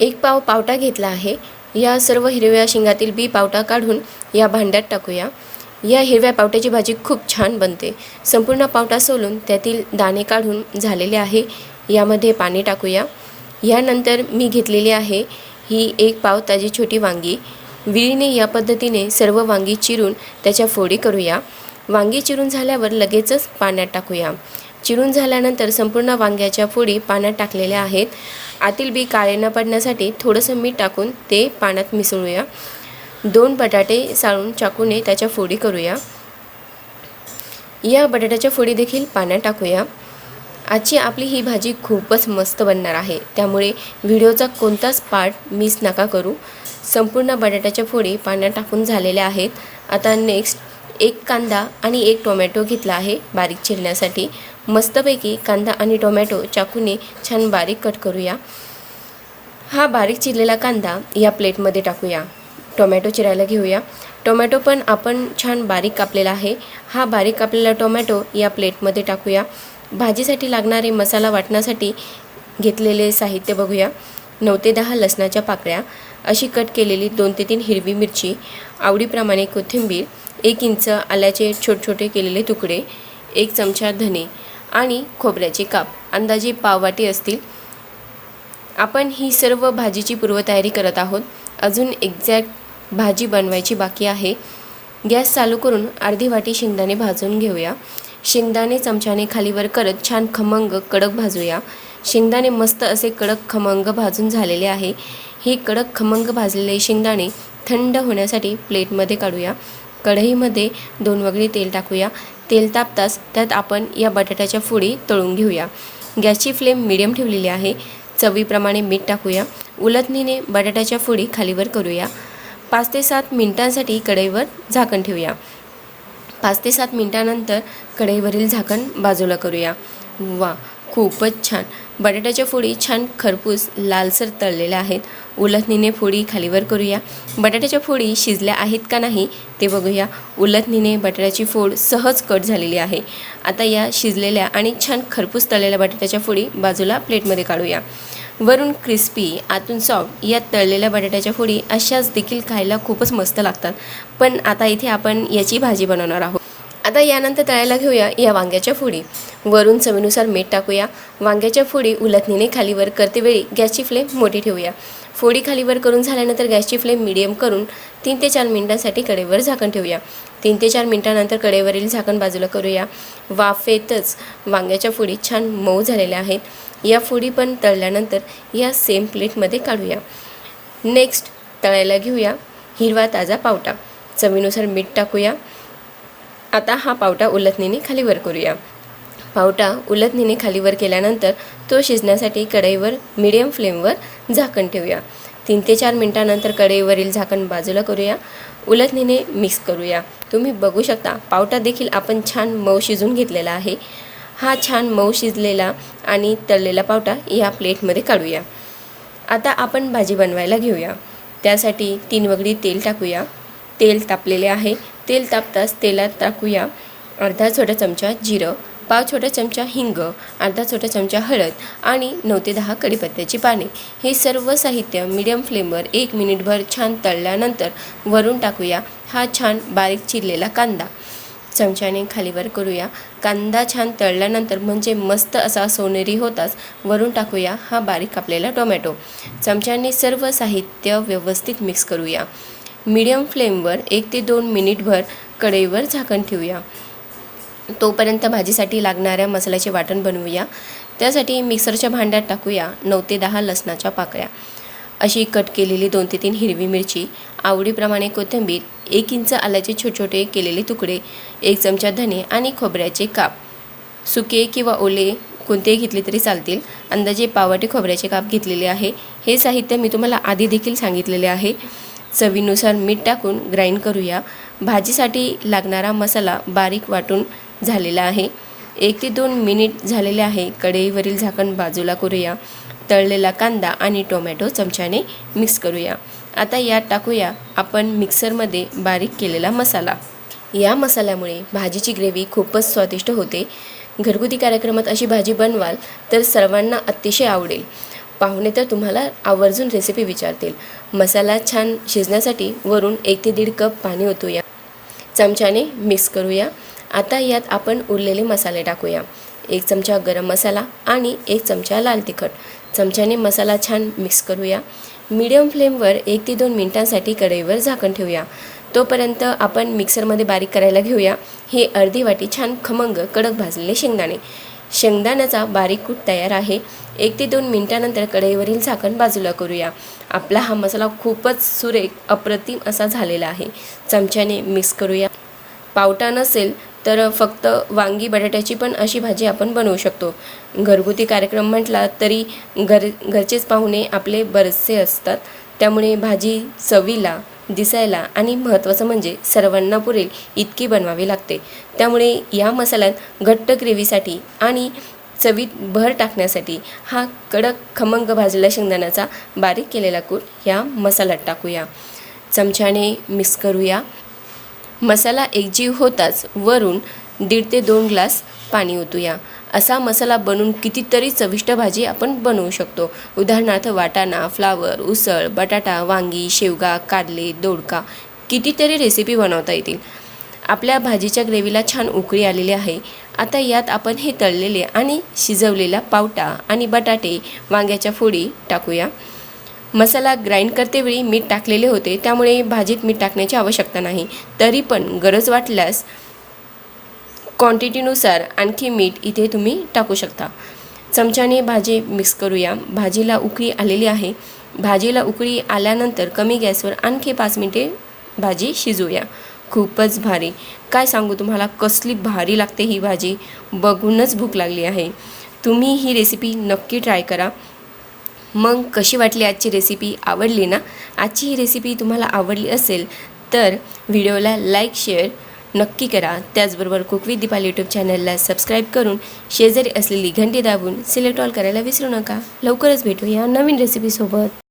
एक पाव पावटा घेतला आहे. या सर्व हिरव्या शेंगातील बी पावटा काढून या भांड्यात टाकूया. या हिरव्या पावट्याची भाजी खूप छान बनते. संपूर्ण पावटा सोलून त्यातील दाणे काढून झालेले आहे. यामध्ये पाणी टाकूया. यानंतर मी घेतलेली आहे ही एक पाव ताजी छोटी वांगी. विळीने या पद्धतीने सर्व वांगी चिरून त्याच्या फोडी करूया. वांगी चिरून झाल्यावर लगेचच पाण्यात टाकूया. चिरून झाल्यानंतर संपूर्ण वांग्याच्या फोडी पाण्यात टाकलेल्या आहेत. आतील बी काळे न पडण्यासाठी थोडंसं मीठ टाकून ते पाण्यात मिसळूया. दोन बटाटे साळून चाकूने त्याच्या फोडी करूया. या बटाट्याच्या फोडी देखील पाण्यात टाकूया. आजची आपली ही भाजी खूपच मस्त बनणार आहे. त्यामुळे व्हिडिओचा कोणताच पार्ट मिस नका करू. संपूर्ण बटाट्याच्या फोडी पाण्यात टाकून झालेल्या आहेत. आता नेक्स्ट एक कांदा आणि एक टोमॅटो घेतला आहे बारीक चिरण्यासाठी. मस्तपैकी कांदा आणि टोमॅटो चाकूने छान बारीक कट करूया. हा बारीक चिरलेला कांदा या प्लेटमध्ये टाकूया. टोमॅटो चिरायला घेऊया. टोमॅटो पण आपण छान बारीक कापलेला आहे. हा बारीक कापलेला टोमॅटो या प्लेटमध्ये टाकूया. भाजीसाठी लागणारे मसाला वाटण्यासाठी घेतलेले साहित्य बघूया. नऊ ते दहा लसणाच्या पाकळ्या. अशी कट केलेली दोन ते तीन हिरवी मिरची आवडीप्रमाणे कोथिंबीर एक इंच आल्याचे छोटे छोटे केलेले तुकडे एक चमचा धने आणि खोबऱ्याचे काप. अंदाजे पाववाटी असतील. आपण ही सर्व भाजीची पूर्वतयारी करत आहोत. अजून एक्झॅक्ट भाजी बनवायची बाकी आहे. गॅस चालू करून अर्धी वाटी शेंगदाणे भाजून घेऊया. शेंगदाणे चमच्याने खालीवर करत छान खमंग कडक भाजूया. शेंगदाणे मस्त असे कडक खमंग भाजून झालेले आहे. हे कडक खमंग भाजलेले शेंगदाणे थंड होण्यासाठी प्लेटमध्ये काढूया. कढईमध्ये दोन वगळी तेल टाकूया. तेल तापताच त्यात आपण या बटाट्याच्या फोडी तळून घेऊया. गॅसची फ्लेम मिडियम ठेवलेली आहे. चवीप्रमाणे मीठ टाकूया. उलटणीने बटाट्याच्या फोडी खालीवर करूया. पाच ते सात मिनिटांसाठी कढईवर झाकण ठेवूया. पाच ते सात मिनिटानंतर कढईवरील झाकण बाजूला करूया. वा खूपच छान! बटाट्याच्या फोडी छान खरपूस लालसर तळलेल्या आहेत. उलथणीने फोडी खालीवर करूया. बटाट्याच्या फोडी शिजल्या आहेत का नाही ते बघूया. उलथणीने बटाट्याची फोड सहज कट झालेली आहे. आता या शिजलेल्या आणि छान खरपूस तळलेल्या बटाट्याच्या फोडी बाजूला प्लेटमध्ये काढूया. वरून क्रिस्पी आतून सॉफ्ट या तळलेल्या बटाट्याच्या फोडी अशाच देखील खायला खूपच मस्त लागतात. पण आता इथे आपण याची भाजी बनवणार आहोत. आता यानंतर तळायला घेऊया या वांग्याच्या फोडी. वरून चवीनुसार मीठ टाकूया. वांग्याच्या फोडी उलथणीने खालीवर करते वेळी गॅसची फ्लेम मोठी ठेवूया. फोडी खालीवर करून झाल्यानंतर गॅसची फ्लेम मिडियम करून तीन ते चार मिनिटांसाठी कडेवर झाकण ठेवूया. तीन ते चार मिनिटानंतर कडेवरील झाकण बाजूला करूया. वाफेतच वांग्याच्या फोडी छान मऊ झालेल्या आहेत. या फोडी पण तळल्यानंतर या सेम प्लेटमध्ये काढूया. नेक्स्ट तळायला घेऊया हिरवा ताजा पावटा. चवीनुसार मीठ टाकूया. आता हा पावटा उलथणीने खालीवर करूया. पावटा उलटणीने खालीवर केल्यानंतर तो शिजण्यासाठी कढईवर मिडियम फ्लेमवर झाकण ठेवूया. तीन ते चार मिनटानंतर कढईवरील झाकण बाजूला करूया. उलटणीने मिक्स करूया. तुम्ही बघू शकता पावटा देखील आपण छान मऊ शिजून घेतलेला आहे. हा छान मऊ शिजलेला आणि तळलेला पावटा या प्लेटमध्ये काढूया. आता आपण भाजी बनवायला घेऊया. त्यासाठी तीन वगडी तेल टाकूया. तेल तापलेले आहे. तेल तापताच तेलात टाकूया. अर्धा छोटा चमचा जिरं. पाव छोटा चमचा हिंग अर्धा छोटा चमचा हळद आणि नऊ ते दहा कढीपत्त्याची पाने. हे सर्व साहित्य मिडियम फ्लेमवर एक मिनिटभर छान तळल्यानंतर वरून टाकूया. हा छान बारीक चिरलेला कांदा. चमच्याने खालीवर करूया. कांदा छान तळल्यानंतर म्हणजे मस्त असा सोनेरी होताच. वरून टाकूया हा बारीक कापलेला टोमॅटो. चमच्याने सर्व साहित्य व्यवस्थित मिक्स करूया. मीडियम फ्लेमवर एक ते दोन मिनिटभर कढईवर झाकण ठेवूया. तोपर्यंत भाजीसाठी लागणाऱ्या मसाल्याचे वाटण बनवूया. त्यासाठी मिक्सरच्या भांड्यात टाकूया नऊ ते दहा लसणाच्या पाकळ्या. अशी कट केलेली दोन ते तीन हिरवी मिरची आवडीप्रमाणे कोथिंबीर एक इंच आल्याचे छोटे छोटे केलेले तुकडे एक चमचा धने आणि खोबऱ्याचे काप. सुके किंवा ओले कोणतेही घेतले तरी चालतील. अंदाजे पावटे खोबऱ्याचे काप घेतलेले आहे. हे साहित्य मी तुम्हाला आधी देखील सांगितलेले आहे. चवीनुसार मीठ टाकून ग्राइंड करूया. भाजीसाठी लागणारा मसाला बारीक वाटून झालेला आहे. एक ते दोन मिनिट झालेले आहे. कढईवरील झाकण बाजूला करूया. तळलेला कांदा आणि टोमॅटो चमच्याने मिक्स करूया. आता यात टाकूया आपण मिक्सरमध्ये बारीक केलेला मसाला. या मसाल्यामुळे भाजीची ग्रेव्ही खूपच स्वादिष्ट होते. घरगुती कार्यक्रमात अशी भाजी बनवाल तर सर्वांना अतिशय आवडेल. पाहुणे तर तुम्हाला आवर्जून रेसिपी विचारतील. मसाला छान शिजण्यासाठी वरून एक ते दीड कप पाणी ओतूया. चमच्याने मिक्स करूया. आता यात आपण उरलेले मसाले टाकूया. एक चमचा गरम मसाला आणि एक चमचा लाल तिखट. चमच्याने मसाला छान मिक्स करूया. मीडियम फ्लेमवर एक ते दोन मिनिटांसाठी कढईवर झाकण ठेवूया. तोपर्यंत आपण मिक्सरमध्ये बारीक करायला घेऊया. हे अर्धी वाटी छान खमंग कडक भाजलेले शेंगदाणे. शेंगदाण्याचा बारीक कूट तयार आहे. एक ते दोन मिनिटानंतर कढईवरील झाकण बाजूला करूया. आपला हा मसाला खूपच सुरेख अप्रतिम असा झालेला आहे. चमच्याने मिक्स करूया. पावटा नसेल तर फक्त वांगी बटाट्याची पण अशी भाजी आपण बनवू शकतो. घरगुती कार्यक्रम म्हटला तरी घर घरचेच पाहुणे आपले बरेचसे असतात. त्यामुळे भाजी चवीला दिसायला आणि महत्त्वाचं म्हणजे सर्वांना पुरेल इतकी बनवावी लागते. त्यामुळे या मसाल्यात घट्ट ग्रेव्हीसाठी आणि चवीत भर टाकण्यासाठी हा कडक खमंग भाजलेला शेंगदाण्याचा बारीक केलेला कूट ह्या मसाल्यात टाकूया. चमच्याने मिक्स करूया. मसाला एकजीव होताच. वरून दीड ते दोन ग्लास पाणी ओतूया. असा मसाला बनवून कितीतरी चविष्ट भाजी आपण बनवू शकतो. उदाहरणार्थ वाटाणा फ्लावर उसळ बटाटा वांगी शेवगा कारले दोडका कितीतरी रेसिपी बनवता येतील. आपल्या भाजीच्या ग्रेव्हीला छान उकळी आलेली आहे. आता यात आपण हे तळलेले आणि शिजवलेला पावटा आणि बटाटे वांग्याच्या फोडी टाकूया. मसाला ग्राइंड करतेवेळी मीठ टाकलेले होते त्यामुळे भाजीत मीठ टाकण्याची आवश्यकता नाही. तरी पण गरज वाटल्यास क्वांटिटीनुसार आणखी मीठ इथे तुम्ही टाकू शकता. चमच्याने भाजी मिक्स करूया. भाजीला उकळी आलेली आहे. भाजीला उकळी आल्यानंतर कमी गॅसवर आणखी पाच मिनिटे भाजी शिजवूया. खूपच भारी. काय सांगू तुम्हाला कसली भारी लागते ही भाजी. बघूनच भूक लागली आहे. तुम्ही ही रेसिपी नक्की ट्राय करा. मग कशी वाटली आजची रेसिपी आवडली ना? आजची ही रेसिपी तुम्हाला आवडली असेल तर व्हिडिओला लाईक शेअर नक्की करा. त्याचबरोबर कुक विथ दीपाल यूट्यूब चॅनलला सबस्क्राईब करून शेजारी असलेली घंटी दाबून सिलेक्ट ऑल करायला विसरू नका. लवकरच भेटूया नवीन रेसिपीसोबत